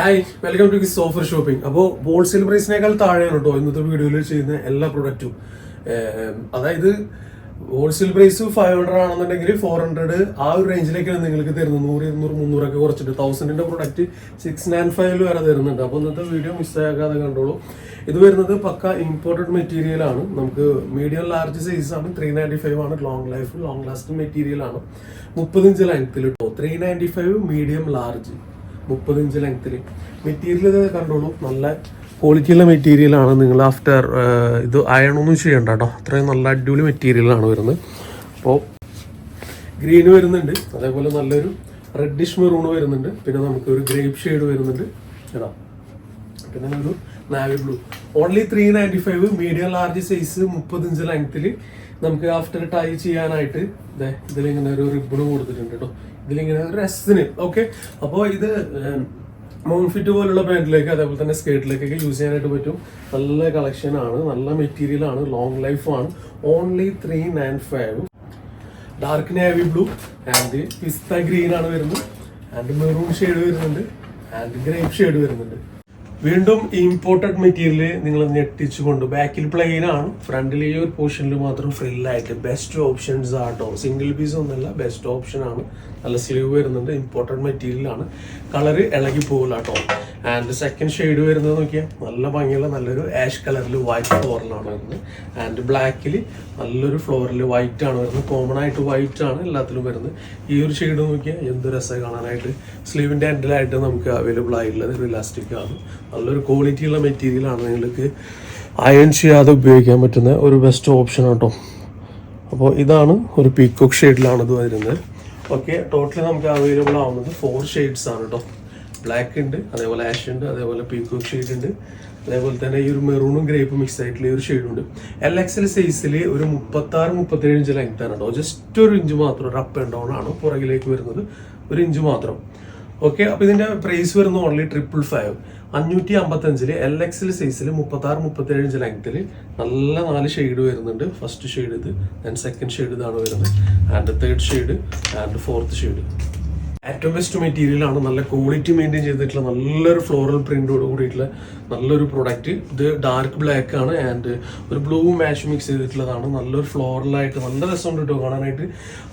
Hi welcome to kiss shopping അപ്പോൾ wholesale പ്രൈസിനേക്കാൾ താഴെയാണ് കേട്ടോ ഇന്നത്തെ വീഡിയോയിൽ ചെയ്യുന്ന എല്ലാ പ്രൊഡക്റ്റും അതായത് ഹോൾസെയിൽ പ്രൈസ് ഫൈവ് ഹൺഡ്രഡ് ആണെന്നുണ്ടെങ്കിൽ ഫോർ ഹൺഡ്രഡ് ആ ഒരു റേഞ്ചിലേക്കാണ് നിങ്ങൾക്ക് തരുന്നത്. നൂറ് ഇരുന്നൂറ് മുന്നൂറൊക്കെ കുറച്ചിട്ട്. തൗസൻഡിന്റെ പ്രൊഡക്റ്റ് സിക്സ് നയൻ ഫൈവിൽ വരെ തരുന്നുണ്ട്. അപ്പോൾ ഇന്നത്തെ വീഡിയോ മിസ്സാക്കാതെ കണ്ടോളൂ. ഇത് വരുന്നത് പക്ക ഇമ്പോർട്ടഡ് മെറ്റീരിയൽ ആണ്. നമുക്ക് മീഡിയം ലാർജ് സൈസ് ആണ്. ത്രീ നയന്റി ഫൈവ് ആണ്. Long life long lasting material ആണ്. മുപ്പത്തിഞ്ച് ലെങ്ത്തിൽ കേട്ടോ three ninety five medium large മുപ്പത് ഇഞ്ച് ലെങ്ത്തിൽ മെറ്റീരിയൽ കണ്ടോളൂ. നല്ല ക്വാളിറ്റിയുള്ള മെറ്റീരിയൽ ആണ് നിങ്ങൾ ആഫ്റ്റർ ഇത് അയണൊന്നും ചെയ്യണ്ട കേട്ടോ അത്രയും നല്ല അടിപൊളി മെറ്റീരിയലാണ് വരുന്നത്. അപ്പോൾ ഗ്രീന് വരുന്നുണ്ട്. അതേപോലെ നല്ലൊരു റെഡിഷ് മെറൂൺ വരുന്നുണ്ട്. പിന്നെ നമുക്ക് ഒരു ഗ്രേപ്പ് ഷെയ്ഡ് വരുന്നുണ്ട്. കേട്ടോ പിന്നെ ഒരു navy blue only three ninety five medium large size മുപ്പത് ഇഞ്ച് ലെങ്ത്തിൽ നമുക്ക് ആഫ്റ്റർ ടൈ ചെയ്യാനായിട്ട് ഇതിലിങ്ങനെ ഒരു റിബണും കൊടുത്തിട്ടുണ്ട് കേട്ടോ ഇതിലിങ്ങനെ രസത്തിന്. ഓക്കെ അപ്പോൾ ഇത് മോൺഫിറ്റ് പോലുള്ള പാന്റിലേക്ക് അതേപോലെ തന്നെ സ്കേർട്ടിലേക്കൊക്കെ യൂസ് ചെയ്യാനായിട്ട് പറ്റും. നല്ല കളക്ഷൻ ആണ് നല്ല മെറ്റീരിയൽ ആണ് ലോങ് ലൈഫ് ആണ്. Only three nine five dark navy blue and pista green ആണ് വരുന്നത്. ആൻഡ് മെറൂൺ ഷെയ്ഡ് വരുന്നുണ്ട്. ആൻഡ് ഗ്രേപ്പ് ഷെയ്ഡ് വരുന്നുണ്ട്. വീണ്ടും ഇമ്പോർട്ടഡ് മെറ്റീരിയൽ നിങ്ങൾ ഞെട്ടിച്ചുകൊണ്ട് ബാക്കിൽ പ്ലെയിൻ ആണ്. ഫ്രണ്ടിൽ ഈ ഒരു പോർഷനിൽ മാത്രം ഫ്രില്ലായിട്ട് ബെസ്റ്റ് ഓപ്ഷൻസ് ആട്ടോ. സിംഗിൾ പീസ് ഒന്നല്ല ബെസ്റ്റ് ഓപ്ഷൻ ആണ്. നല്ല സ്ലീവ് വരുന്നുണ്ട്. ഇമ്പോർട്ടന്റ് മെറ്റീരിയലാണ് കളറ് ഇളകി പോകില്ല കേട്ടോ ആൻഡ് സെക്കൻഡ് ഷെയ്ഡ് വരുന്നത് നോക്കിയാൽ നല്ല ഭംഗിയുള്ള നല്ലൊരു ആഷ് കളറിൽ വൈറ്റ് ഫ്ലോറിലാണ് വരുന്നത്. ആൻഡ് ബ്ലാക്കിൽ നല്ലൊരു ഫ്ലോറിൽ വൈറ്റ് ആണ് വരുന്നത്. കോമൺ ആയിട്ട് വൈറ്റ് ആണ് എല്ലാത്തിലും വരുന്നത്. ഈ ഒരു ഷെയ്ഡ് നോക്കിയാൽ എന്ത് രസം കാണാനായിട്ട്. സ്ലീവിന്റെ എൻഡിലായിട്ട് നമുക്ക് അവൈലബിൾ ആയിട്ടുള്ളത് ഒരു ഇലാസ്റ്റിക് ആണ്. നല്ലൊരു ക്വാളിറ്റിയുള്ള മെറ്റീരിയലാണ് നിങ്ങൾക്ക് അയൺ ചെയ്യാതെ ഉപയോഗിക്കാൻ പറ്റുന്ന ഒരു ബെസ്റ്റ് ഓപ്ഷൻ കേട്ടോ അപ്പോൾ ഇതാണ് ഒരു പീക്കോക്ക് ഷെയ്ഡിലാണ് ഇത് വരുന്നത്. ഓക്കെ ടോട്ടലി നമുക്ക് അവൈലബിൾ ആവുന്നത് ഫോർ ഷെയ്ഡ്സ് ആണ് കേട്ടോ ബ്ലാക്ക് ഉണ്ട് അതേപോലെ ആഷ് ഉണ്ട് അതേപോലെ പീക്കോക്ക് ഷെയ്ഡ് ഉണ്ട്. അതേപോലെ തന്നെ ഈ ഒരു മെറൂണും ഗ്രേപ്പും മിക്സ് ആയിട്ടുള്ള ഒരു ഷെയ്ഡും ഉണ്ട്. എൽ എക്സൽ സൈസിൽ ഒരു മുപ്പത്തി ആറ് മുപ്പത്തേഴ് ഇഞ്ച് ലെങ്ത് ആണ് കേട്ടോ ജസ്റ്റ് ഒരു ഇഞ്ച് മാത്രം ഒരു അപ്പ് ആൻഡ് ഡൗൺ ആണ് പുറകിലേക്ക് വരുന്നത്. ഒരു ഇഞ്ച് മാത്രം. ഓക്കെ അപ്പോൾ ഇതിന്റെ പ്രൈസ് വരുന്നത് ഓൺലി ട്രിപ്പിൾ ഫൈവ് അഞ്ഞൂറ്റി അമ്പത്തഞ്ചിൽ എൽ എക്സിൽ സൈസിൽ മുപ്പത്തി ആറ് മുപ്പത്തി ഏഴ് ഇഞ്ച് ലെങ്ത്തിൽ നല്ല നാല് ഷെയ്ഡ് വരുന്നുണ്ട്. ഫസ്റ്റ് ഷെയ്ഡ് ഇത് ദെൻ സെക്കൻഡ് ഷെയ്ഡ് ഇതാണ് വരുന്നത്. And third shade and fourth shade ഏറ്റവും മെറ്റീരിയൽ ആണ് നല്ല ക്വാളിറ്റി മെയിന്റെയിൻ ചെയ്തിട്ടുള്ള നല്ലൊരു ഫ്ലോറൽ പ്രിന്റോട് കൂടിയിട്ടുള്ള നല്ലൊരു പ്രൊഡക്റ്റ് ഇത് ഡാർക്ക് ബ്ലാക്ക് ആണ് ആൻഡ് ഒരു ബ്ലൂ മാഷ് മിക്സ് ചെയ്തിട്ടുള്ളതാണ്. നല്ലൊരു ഫ്ലോറലായിട്ട് നല്ല ഉണ്ട് കേട്ടോ കാണാനായിട്ട്.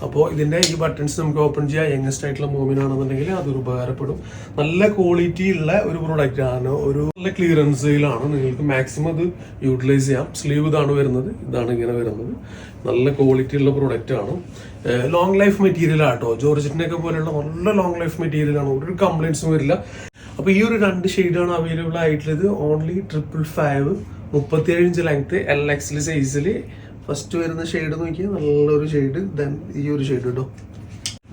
അപ്പോൾ ഇതിന്റെ ഈ ബട്ടൺസ് നമുക്ക് ഓപ്പൺ ചെയ്യാം. യങ്ങസ്റ്റ് ആയിട്ടുള്ള മൂവിനാണെന്നുണ്ടെങ്കിൽ അതൊരു ഉപകാരപ്പെടും. നല്ല ക്വാളിറ്റി ഉള്ള ഒരു പ്രൊഡക്റ്റ് ആണ്. ഒരു നല്ല ക്ലിയറൻസിലാണ് നിങ്ങൾക്ക് മാക്സിമം അത് യൂട്ടിലൈസ് ചെയ്യാം. സ്ലീവ് ഇതാണ് വരുന്നത്. ഇതാണ് ഇങ്ങനെ വരുന്നത്. നല്ല ക്വാളിറ്റി ഉള്ള പ്രോഡക്റ്റ് ആണ്. ലോങ് ലൈഫ് മെറ്റീരിയൽ ആട്ടോ ജോർജറ്റിനൊക്കെ പോലെയുള്ള നല്ല ലോങ് ലൈഫ് മെറ്റീരിയലാണ് ഒരു കംപ്ലൈൻസും വരില്ല. അപ്പോൾ ഈ ഒരു രണ്ട് ഷെയ്ഡാണ് അവൈലബിൾ ആയിട്ടുള്ളത്. ഓൺലി ട്രിപ്പിൾ ഫൈവ് മുപ്പത്തിയേഴ് ഇഞ്ച് ലെങ്ത് എൽ എക്സിൽ സൈസിൽ ഫസ്റ്റ് വരുന്ന ഷെയ്ഡ് നോക്കിയാൽ നല്ലൊരു ഷെയ്ഡ് ദെൻ ഈ ഒരു ഷെയ്ഡ് കേട്ടോ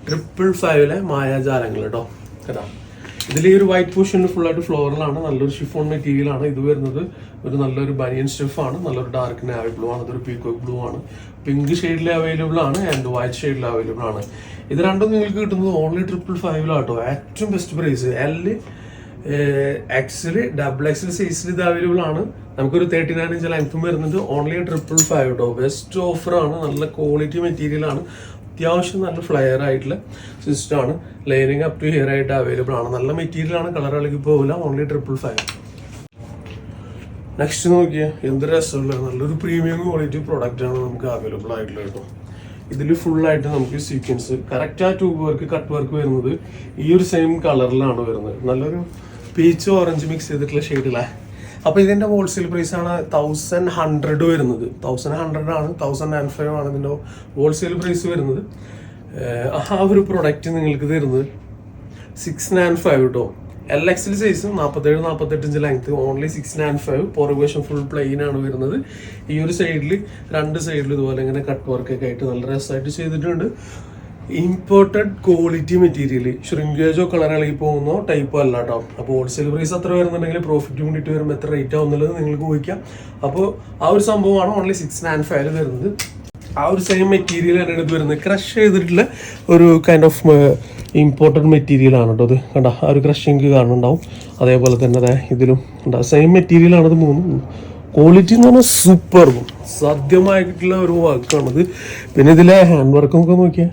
ട്രിപ്പിൾ ഫൈവിലെ മായാജാലങ്ങൾ കേട്ടോ കേട്ടോ? ഇതിൽ ഈ ഒരു വൈറ്റ് പൂഷൻ ഫുൾ ആയിട്ട് ഫ്ലോറിലാണ് നല്ലൊരു ഷിഫോൺ മെറ്റീരിയൽ ആണ് ഇത് വരുന്നത്. ഒരു നല്ലൊരു ബനിയൻ സ്റ്റഫ് ആണ്. നല്ലൊരു ഡാർക്ക് നാവി ബ്ലൂ ആണ്. ഇതൊരു പീക്കോക്ക് ബ്ലൂ ആണ്. പിങ്ക് ഷെയ്ഡിൽ അവൈലബിൾ ആണ് ആൻഡ് വൈറ്റ് ഷെയ്ഡിൽ അവൈലബിൾ ആണ്. ഇത് രണ്ടും നിങ്ങൾക്ക് കിട്ടുന്നത് ഓൺലി ട്രിപ്പിൾ ഫൈവിലാട്ടോ ഏറ്റവും ബെസ്റ്റ് പ്രൈസ് എൽ എക്സിൽ ഡബിൾ എക്സിൽ സൈസിൽ ഇത് അവൈലബിൾ ആണ്. നമുക്കൊരു തേർട്ടി നയൻ ഇഞ്ച് ലെങ്ത്തും വരുന്നുണ്ട്. ഓൺലി ട്രിപ്പിൾ ഫൈവ് കേട്ടോ ബെസ്റ്റ് ഓഫർ ആണ്. നല്ല ക്വാളിറ്റി മെറ്റീരിയൽ ആണ്. അത്യാവശ്യം നല്ല ഫ്ലെയർ ആയിട്ടുള്ള സിസ്റ്റം ആണ്. ലെയറിങ് അപ് ടു ഹിയർ ആയിട്ട് അവൈലബിൾ ആണ്. നല്ല മെറ്റീരിയൽ ആണ്. കളർ ഇളകി പോകില്ല ഓൺലി ട്രിപ്പിൾ ഫൈവ് നെക്സ്റ്റ് നോക്കിയാൽ എന്ത് രസമുള്ള നല്ലൊരു പ്രീമിയം ക്വാളിറ്റി പ്രൊഡക്റ്റ് ആണ് നമുക്ക് അവൈലബിൾ ആയിട്ടുള്ള കേട്ടോ. ഇതിൽ ഫുള്ളായിട്ട് നമുക്ക് സീക്വൻസ് കറക്റ്റ് ആ ട്യൂബ് വർക്ക് കട്ട് വർക്ക് വരുന്നത് ഈ ഒരു സെയിം കളറിലാണ് വരുന്നത്. നല്ലൊരു പീച്ച് ഓറഞ്ച് മിക്സ് ചെയ്തിട്ടുള്ള ഷെയ്ഡിലാണ് അപ്പോൾ ഇതിന്റെ ഹോൾസെയിൽ പ്രൈസ് ആണ് തൗസൻഡ് ഹൺഡ്രഡ് വരുന്നത്. തൗസൻഡ് ഹൺഡ്രഡ് ആണ് തൗസൻഡ് നയൻ ഫൈവ് ആണ് ഇതിന്റെ ഹോൾസെയിൽ പ്രൈസ് വരുന്നത്. ആ ഒരു പ്രൊഡക്റ്റ് നിങ്ങൾക്ക് തരുന്നത് സിക്സ് നയൻ ഫൈവ് കേട്ടോ എൽ എക്സിൽ സൈസ് നാൽപ്പത്തേഴ് നാൽപ്പത്തെട്ട് inch length only six nine five പുറകുവശം full plain ആണ് വരുന്നത്. ഈ ഒരു സൈഡിൽ രണ്ട് സൈഡിൽ ഇതുപോലെ ഇങ്ങനെ കട്ട് വർക്കൊക്കെ ആയിട്ട് നല്ല രസമായിട്ട് ചെയ്തിട്ടുണ്ട്. ഇമ്പോർട്ടഡ് ക്വാളിറ്റി മെറ്റീരിയൽ ഷ്രിങ്കേജോ കളർ ഇളകി പോകുന്നോ ടൈപ്പോ അല്ല കേട്ടോ അപ്പോൾ ഹോൾസെയിൽ പ്രൈസ് അത്ര വരുന്നുണ്ടെങ്കിൽ പ്രോഫിറ്റ് വേണ്ടിയിട്ട് വരുമ്പോൾ എത്ര റേറ്റ് ആവുന്നുള്ളത് നിങ്ങൾക്ക് ചോദിക്കാം അപ്പോൾ ആ ഒരു സംഭവമാണ് ഓൺലി സിക്സ് നയൻ ഫൈവ് വരുന്നത്. ആ ഒരു സെയിം മെറ്റീരിയൽ തന്നെയാണ് എടുത്ത് വരുന്നത്. ക്രഷ് ചെയ്തിട്ടുള്ള ഒരു കൈൻഡ് ഓഫ് ഇമ്പോർട്ടന്റ് മെറ്റീരിയൽ ആണ് കേട്ടോ അത് കണ്ട ആ ഒരു ക്രഷിങ് കാണുന്നുണ്ടാവും. അതേപോലെ തന്നെ അതെ ഇതിലും ഉണ്ടാവും സെയിം മെറ്റീരിയൽ ആണത് മൂന്നും. ക്വാളിറ്റി എന്ന് പറഞ്ഞാൽ സൂപ്പർ സാധ്യമായിട്ടുള്ള ഒരു വർക്കാണത് പിന്നെ ഇതിലെ ഹാൻഡ് വർക്കും ഒക്കെ നോക്കിയാൽ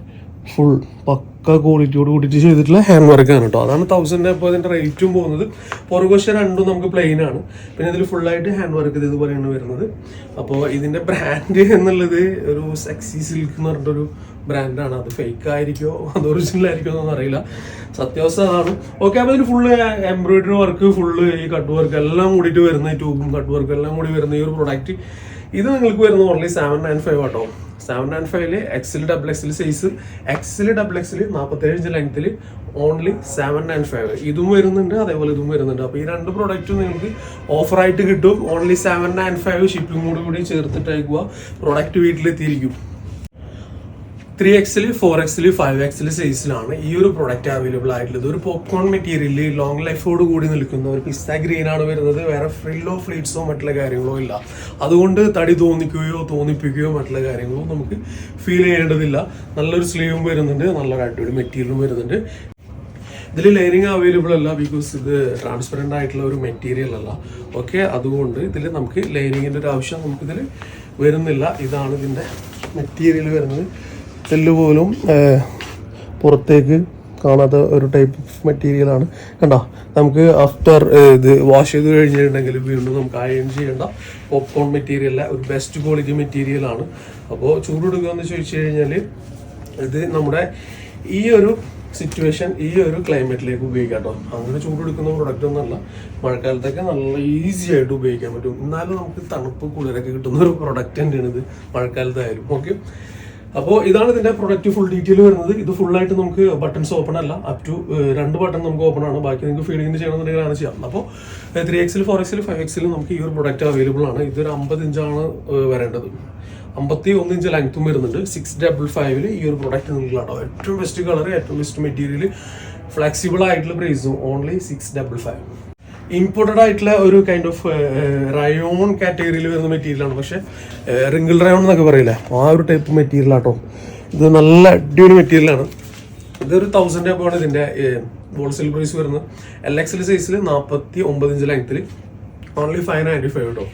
ഫുൾ പക്ക ക്വാളിറ്റിയോട് കൂടിയിട്ട് ചെയ്തിട്ടുള്ള ഹാൻഡ് വർക്കാണ് കേട്ടോ അതാണ് തൗസൻഡ് അപ്പോൾ അതിന്റെ റേറ്റും പോകുന്നത്. പുറകുവശം രണ്ടും നമുക്ക് പ്ലെയിൻ ആണ്. പിന്നെ ഇതിൽ ഫുള്ളായിട്ട് ഹാൻഡ് വർക്ക് ഇത് ഇതുപോലെയാണ് വരുന്നത്. അപ്പോൾ ഇതിന്റെ ബ്രാൻഡ് എന്നുള്ളത് ഒരു സെക്സി സിൽക്ക് എന്ന് പറഞ്ഞിട്ടൊരു ബ്രാൻഡാണ് അത് ഫേക്ക് ആയിരിക്കോ അത് ഒറിജിനൽ ആയിരിക്കോ എന്നൊന്നും അറിയില്ല. സത്യാവസ്ഥ അതാണ്. ഓക്കെ അപ്പോൾ ഇതിൽ ഫുള്ള് എംബ്രോയിഡറി വർക്ക് ഫുള്ള് ഈ കട്ട് വർക്ക് എല്ലാം കൂടിയിട്ട് വരുന്ന ട്യൂബും കട്ട് വർക്ക് എല്ലാം കൂടി വരുന്ന ഈ ഒരു പ്രൊഡക്റ്റ് ഇത് നിങ്ങൾക്ക് വരുന്നത് ഓൺലി സെവൻ നയൻ ഫൈവ് ആട്ടോ. സെവൻ നയൻ ഫൈവിൽ എക്സിൽ ഡബിൾ എക്സിൽ സൈസ് എക്സിൽ ഡബിൾ എക്സിൽ നാൽപ്പത്തേഴ് ഇഞ്ച് ലെങ്ത്തിൽ ഓൺലി സെവൻ നയൻ ഫൈവ് ഇതും വരുന്നുണ്ട് അതേപോലെ ഇതും വരുന്നുണ്ട്. അപ്പോൾ ഈ രണ്ട് പ്രോഡക്റ്റും നിങ്ങൾക്ക് ഓഫറായിട്ട് കിട്ടും. Only seven nine five shipping കൂടി കൂടി ചേർത്തിട്ട് അയക്കുക പ്രോഡക്റ്റ് വീട്ടിലെത്തിയിരിക്കും. ത്രീ എക്സിൽ ഫോർ എക്സിൽ ഫൈവ് എക്സിൽ സൈസിലാണ് ഈ ഒരു പ്രൊഡക്റ്റ് അവൈലബിൾ ആയിട്ടുള്ളത്. ഒരു പോപ്കോൺ മെറ്റീരിയലിൽ ലോങ് ലൈഫോട് കൂടി നിൽക്കുന്ന ഒരു പിസ്ത ഗ്രീൻ ആണ് വരുന്നത്. വേറെ ഫ്രില്ലോ ഫ്ലീറ്റ്സോ മറ്റുള്ള കാര്യങ്ങളോ ഇല്ല. അതുകൊണ്ട് തടി തോന്നിക്കുകയോ തോന്നിപ്പിക്കുകയോ മറ്റുള്ള കാര്യങ്ങളോ നമുക്ക് ഫീൽ ചെയ്യേണ്ടതില്ല. നല്ലൊരു സ്ലീവും വരുന്നുണ്ട്. നല്ലൊരു അടിപൊളി മെറ്റീരിയലും വരുന്നുണ്ട്. ഇതിൽ ലെയറിങ് അവൈലബിൾ അല്ല ബിക്കോസ് ഇത് ട്രാൻസ്പെറന്റ് ആയിട്ടുള്ള ഒരു മെറ്റീരിയൽ അല്ല. ഓക്കെ അതുകൊണ്ട് ഇതിൽ നമുക്ക് ലെയറിങ്ങിന്റെ ഒരു ആവശ്യം നമുക്കിതിൽ വരുന്നില്ല. ഇതാണ് ഇതിന്റെ മെറ്റീരിയൽ വരുന്നത്. തെല്ല് പോലും പുറത്തേക്ക് കാണാത്ത ഒരു ടൈപ്പ് ഓഫ് മെറ്റീരിയലാണ് കണ്ടോ? നമുക്ക് ആഫ്റ്റർ ഇത് വാഷ് ചെയ്ത് കഴിഞ്ഞിട്ടുണ്ടെങ്കിൽ വീണ്ടും നമുക്ക് അയൺ ചെയ്യേണ്ട പോപ്കോൺ മെറ്റീരിയൽ ഒരു ബെസ്റ്റ് ക്വാളിറ്റി മെറ്റീരിയലാണ് അപ്പോൾ ചൂടെടുക്കുക എന്ന് ചോദിച്ചു കഴിഞ്ഞാൽ ഇത് നമ്മുടെ ഈ ഒരു സിറ്റുവേഷൻ ഈ ഒരു ക്ലൈമറ്റിലേക്ക് ഉപയോഗിക്കാം കേട്ടോ. അങ്ങനെ ചൂടെടുക്കുന്ന പ്രൊഡക്റ്റ് ഒന്നല്ല മഴക്കാലത്തൊക്കെ നല്ല ഈസി ആയിട്ട് ഉപയോഗിക്കാൻ പറ്റും. എന്നാലും നമുക്ക് തണുപ്പ് കുളിരൊക്കെ കിട്ടുന്ന ഒരു പ്രൊഡക്റ്റ് തന്നെയാണ് ഇത്. മഴക്കാലത്തായാലും. ഓക്കെ അപ്പോൾ ഇതാണ് ഇതിന്റെ പ്രൊഡക്റ്റ് ഫുൾ ഡീറ്റെയിൽ വരുന്നത്. ഇത് ഫുൾ ആയിട്ട് നമുക്ക് ബട്ടൺസ് ഓപ്പൺ അല്ല. അപ് ടു രണ്ട് ബട്ടൺ നമുക്ക് ഓപ്പൺ ആണ്. ബാക്കി നിങ്ങൾക്ക് ഫീഡിംഗ് ചെയ്യണമെന്നുണ്ടെങ്കിൽ ആണ് ചെയ്യാം. അപ്പോൾ ത്രീ എക്സിൽ ഫോർ എക്സിൽ ഫൈവ് എക്സിൽ നമുക്ക് ഈ ഒരു പ്രൊഡക്റ്റ് അവൈലബിൾ ആണ്. ഇതൊരു അമ്പത് ഇഞ്ചാണ് വരേണ്ടത്. അമ്പത്തി ഒന്ന് ഇഞ്ച് ലെങ്ത്തും വരുന്നുണ്ട്. സിക്സ് ഡബിൾ ഫൈവിൽ ഈ ഒരു പ്രൊഡക്റ്റ് നിങ്ങൾക്ക് കേട്ടോ. ഏറ്റവും ബെസ്റ്റ് കളർ ഏറ്റവും ബെസ്റ്റ് മെറ്റീരിയൽ ഫ്ലെക്സിബിൾ ആയിട്ടുള്ള പ്രൈസും only six double five imported ആയിട്ടുള്ള ഒരു കൈൻഡ് ഓഫ് റയോൺ കാറ്റഗറിയിൽ വരുന്ന മെറ്റീരിയലാണ് പക്ഷെ റിങ്കിൾ റയോൺ എന്നൊക്കെ പറയില്ല? ആ ഒരു ടൈപ്പ് മെറ്റീരിയൽ ആട്ടോ. ഇത് നല്ല അടിപൊളി മെറ്റീരിയലാണ് ഇതൊരു തൗസൻഡ് ആണ് ഇതിന്റെ ഹോൾസെയിൽ പ്രൈസ് വരുന്നത്. എൽ എക്സൽ സൈസിൽ നാൽപ്പത്തി ഒമ്പത് ഇഞ്ച് ലെങ്ത്തിൽ ഓൺലി ഫൈവ് നയന്റി ഫൈവ് കേട്ടോ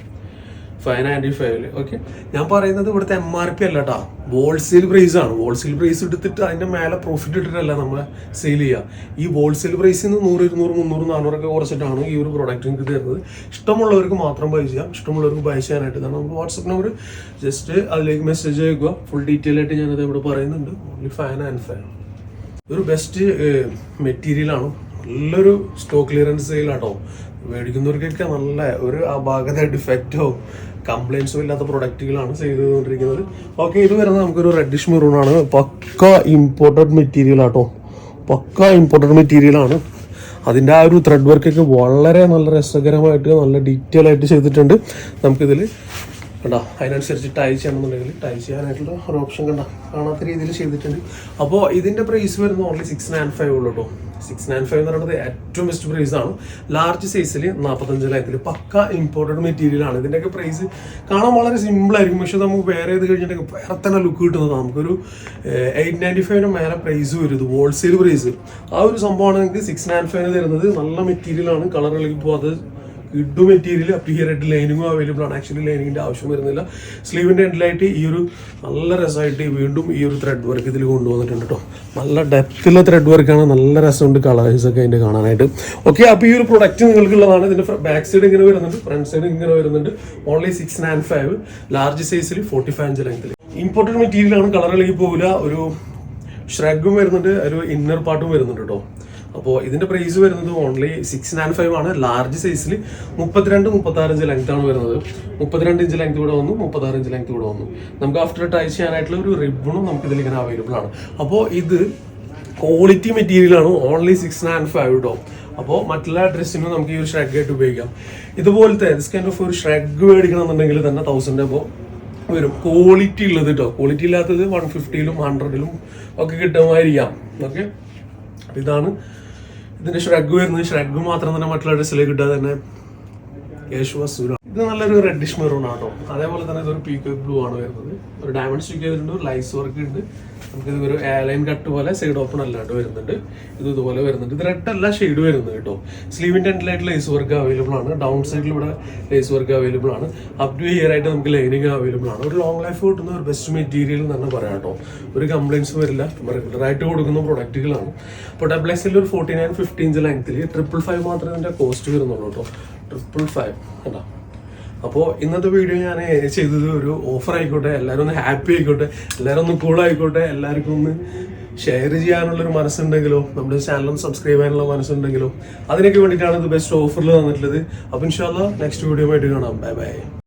ഫൈവ് നയന്റി ഫൈവിൽ ഓക്കെ ഞാൻ പറയുന്നത് ഇവിടുത്തെ എം ആർ പി അല്ല കേട്ടോ ഹോൾസെയിൽ പ്രൈസ് ആണ്. ഹോൾസെയിൽ പ്രൈസ് എടുത്തിട്ട് അതിന്റെ മേലെ പ്രോഫിറ്റ് ഇട്ടിട്ടല്ല നമ്മൾ സെയിൽ ചെയ്യുക ഈ ഹോൾസെയിൽ പ്രൈസിൽ നിന്ന് നൂറ് ഇരുന്നൂറ് മുന്നൂറ് നാനൂറൊക്കെ കുറച്ചിട്ടാണ് ഈ ഒരു പ്രോഡക്റ്റ് നിങ്ങൾക്ക് തരുന്നത്. ഇഷ്ടമുള്ളവർക്ക് മാത്രം ബൈ ചെയ്യാം. ഇഷ്ടമുള്ളവർക്ക് ബൈ ചെയ്യാനായിട്ട് ഇതാണ്. നമുക്ക് വാട്സപ്പ് നമ്പർ ജസ്റ്റ് അതിലേക്ക് മെസ്സേജ് അയക്കുക. ഫുൾ ഡീറ്റെയിൽ ആയിട്ട് ഞാനത് ഇവിടെ പറയുന്നുണ്ട്. ഓൺലി ഫാൻ ആൻഡ് ഫാൻ ഒരു ബെസ്റ്റ് മെറ്റീരിയലാണ് നല്ലൊരു സ്റ്റോക്ക് ക്ലിയറൻസ് സെയിലാട്ടോ മേടിക്കുന്നവർക്കൊക്കെ നല്ല ഒരു അപാകത ഡിഫക്റ്റോ കംപ്ലൈൻസോ ഇല്ലാത്ത പ്രൊഡക്റ്റുകളാണ് ചെയ്തുകൊണ്ടിരിക്കുന്നത്. ഓക്കെ ഇത് വരുന്നത് നമുക്കൊരു റെഡിഷ് മെറൂൺ ആണ്. പക്ക ഇമ്പോർട്ടഡ് മെറ്റീരിയൽ ആട്ടോ. പക്ക ഇമ്പോർട്ടഡ് മെറ്റീരിയൽ ആണ്. അതിന്റെ ആ ഒരു ത്രെഡ് വർക്കൊക്കെ വളരെ നല്ല രസകരമായിട്ട് നല്ല ഡീറ്റെയിൽ ആയിട്ട് ചെയ്തിട്ടുണ്ട്. നമുക്കിതിൽ കണ്ടോ? അതിനനുസരിച്ച് ടൈ ചെയ്യണമെന്നുണ്ടെങ്കിൽ ടൈ ചെയ്യാനായിട്ടുള്ള ഒരു ഓപ്ഷൻ കണ്ട? കാണാത്ത രീതിയിൽ ചെയ്തിട്ടുണ്ട്. അപ്പോൾ ഇതിന്റെ പ്രൈസ് വരുന്നത് ഓൺലി സിക്സ് നയൻ ഫൈവ് ഉള്ളൂ കേട്ടോ സിക്സ് നയൻ ഫൈവ് എന്ന് പറയുന്നത് ഏറ്റവും ബെസ്റ്റ് പ്രൈസ് ആണ്. ലാർജ് സൈസിൽ നാൽപ്പത്തഞ്ച് ലായത്തിൽ പക്ക ഇമ്പോർട്ടഡ് മെറ്റീരിയൽ ആണ്. ഇതിന്റെയൊക്കെ പ്രൈസ് കാണാൻ വളരെ സിമ്പിൾ ആയിരിക്കും. പക്ഷെ നമുക്ക് വേറെ ഇത് കഴിഞ്ഞിട്ടുണ്ടെങ്കിൽ വേറെ തന്നെ ലുക്ക് കിട്ടുന്നത്. നമുക്കൊരു എയ്റ്റ് നയന്റി ഫൈവിന് മേലെ പ്രൈസ് വരും. ഹോൾസെയിൽ പ്രൈസ് ആ ഒരു സംഭവമാണ് നിങ്ങൾക്ക് സിക്സ് നയൻ ഫൈവിന് തരുന്നത് നല്ല കളർ ഇളകി പോകാതെ ഇഡു മെറ്റീരിയൽ അപ്പ് ഹിയർ ആയിട്ട് ലൈനിങ്ങും അവൈലബിൾ ആണ്. ആക്ച്വലി ലൈനിങ്ങിന്റെ ആവശ്യം വരുന്നില്ല. സ്ലീവിന്റെ എൻഡിലായിട്ട് ഈ ഒരു നല്ല രസമായിട്ട് വീണ്ടും ഈ ഒരു ത്രെഡ് വർക്ക് ഇതിൽ കൊണ്ടുവന്നിട്ടുണ്ട് കേട്ടോ നല്ല ഡെപ്തിലുള്ള ത്രെഡ് വർക്കാണ് നല്ല രസമുണ്ട് കളേഴ്സ് ഒക്കെ അതിന്റെ കാണാനായിട്ട്. ഓക്കെ അപ്പോൾ ഈ ഒരു പ്രൊഡക്റ്റ് നിങ്ങൾക്കുള്ളതാണ്. ഇതിന്റെ ബാക്ക് സൈഡ് ഇങ്ങനെ വരുന്നുണ്ട് ഫ്രണ്ട് സൈഡ് ഇങ്ങനെ വരുന്നുണ്ട്. Only six nine five large സൈസിൽ ഫോർട്ടി ഫൈവ് ഇഞ്ച് ലെങ്ത്തിൽ ഇമ്പോർട്ടന്റ് മെറ്റീരിയലാണ് കളർ ഇളകി പോകില്ല ഒരു ഷ്രഗും വരുന്നുണ്ട്. ഒരു ഇന്നർ പാർട്ടും വരുന്നുണ്ട് കേട്ടോ അപ്പോൾ ഇതിന്റെ പ്രൈസ് വരുന്നത് ഓൺലി സിക്സ് നയൻ ഫൈവ് ആണ്. ലാർജ് സൈസിൽ മുപ്പത്തിരണ്ട് മുപ്പത്താറ് ഇഞ്ച് ലെങ്ത് ആണ് വരുന്നത്. മുപ്പത്തിരണ്ട് ഇഞ്ച് ലെങ്ത് ഇവിടെ വന്നു മുപ്പത്താറ് ഇഞ്ച് ലെങ്ത് ഇവിടെ വന്നു. നമുക്ക് ആഫ്റ്റർ ടൈ ചെയ്യാനായിട്ടുള്ള ഒരു റിബണും നമുക്ക് ഇതിൽ ഇങ്ങനെ അവൈലബിൾ ആണ്. അപ്പോൾ ഇത് ക്വാളിറ്റി മെറ്റീരിയൽ ആണ്. ഓൺലി സിക്സ് നയൻ ഫൈവ് കേട്ടോ അപ്പോൾ മറ്റുള്ള ഡ്രസ്സിനും നമുക്ക് ഈ ഒരു ഷ്രഗ് ആയിട്ട് ഉപയോഗിക്കാം. ഇതുപോലത്തെ ദിസ് കൈൻഡ് ഓഫ് ഒരു ഷ്രഗ് മേടിക്കണമെന്നുണ്ടെങ്കിൽ തന്നെ തൗസൻഡ് അപ്പോൾ വരും. ക്വാളിറ്റി ഉള്ളത് കേട്ടോ ക്വാളിറ്റി ഇല്ലാത്തത് വൺ ഫിഫ്റ്റിയിലും ഹൺഡ്രഡിലും ഒക്കെ കിട്ടുമായിരിക്കാം. ഓക്കെ ഇതാണ് ഇതിന്റെ ഷ്രഗ് വരുന്നത് ഷ്രഗ് മാത്രം തന്നെ മറ്റുള്ള ഡ്രസ്സിലേക്ക് കിട്ടാതെ തന്നെ യേശു അസൂര. ഇത് നല്ലൊരു റെഡിഷ് മെറൂൺ ആട്ടോ. അതേപോലെ തന്നെ ഇതൊരു പീക്ക് ബ്ലൂ ആണ് വരുന്നത്. ഒരു ഡയമണ്ട് സ്റ്റിക്ക് ചെയ്തിട്ടുണ്ട് ഒരു ലൈസ് വർക്ക് ഉണ്ട്. നമുക്ക് ഇത് ഒരു കട്ട് പോലെ സൈഡ് ഓപ്പൺ അല്ലാണ്ട് വരുന്നുണ്ട്. ഇത് ഇതുപോലെ വരുന്നുണ്ട്. ഇത് റെഡ് അല്ല ഷെയ്ഡ് വരുന്നത് കേട്ടോ. സ്ലീവിന്റെ എൻഡിലായിട്ട് ലേസ് വർക്ക് അവൈലബിൾ ആണ്. ഡൗൺ സൈഡിൽ ഇവിടെ ലേസ് വർക്ക് അവൈലബിൾ ആണ്. അപ് ടു ഇയർ ആയിട്ട് നമുക്ക് ലൈനിങ് അവൈലബിൾ ആണ്. ഒരു ലോങ് ലൈഫ് കിട്ടുന്ന ഒരു ബെസ്റ്റ് മെറ്റീരിയൽ എന്ന് തന്നെ പറയാം കേട്ടോ. ഒരു കംപ്ലൈൻസ് വരില്ല. റെഗുലറായിട്ട് കൊടുക്കുന്ന പ്രൊഡക്റ്റുകളാണ് അപ്പോൾ ഡബിൾ എക്സിൽ ഒരു ഫോർട്ടി നയൻ ഫിഫ്റ്റി ഇഞ്ച് ലെങ്ത്തിൽ ട്രിപ്പിൾ ഫൈവ് മാത്രമേ ഇതിന്റെ കോസ്റ്റ് വരുന്നുള്ളൂ കേട്ടോ. ട്രിപ്പിൾ ഫൈവ് കേട്ടോ അപ്പോൾ ഇന്നത്തെ വീഡിയോ ഞാൻ ചെയ്തത് ഒരു ഓഫർ ആയിക്കോട്ടെ എല്ലാവരും ഒന്ന് ഹാപ്പി ആയിക്കോട്ടെ എല്ലാവരും ഒന്ന് കൂൾ ആയിക്കോട്ടെ എല്ലാവർക്കും ഒന്ന് ഷെയർ ചെയ്യാനുള്ളൊരു മനസ്സുണ്ടെങ്കിലോ നമ്മുടെ ഒന്ന് സബ്സ്ക്രൈബ് ചെയ്യാനുള്ള മനസ്സുണ്ടെങ്കിലോ അതിനൊക്കെ വേണ്ടിയിട്ടാണ് ഇത് ബെസ്റ്റ് ഓഫറിൽ തന്നിട്ടുള്ളത്. അപ്പോൾ ഇൻഷാല്ല നെക്സ്റ്റ് വീഡിയോ ആയിട്ട് കാണാം. Bye bye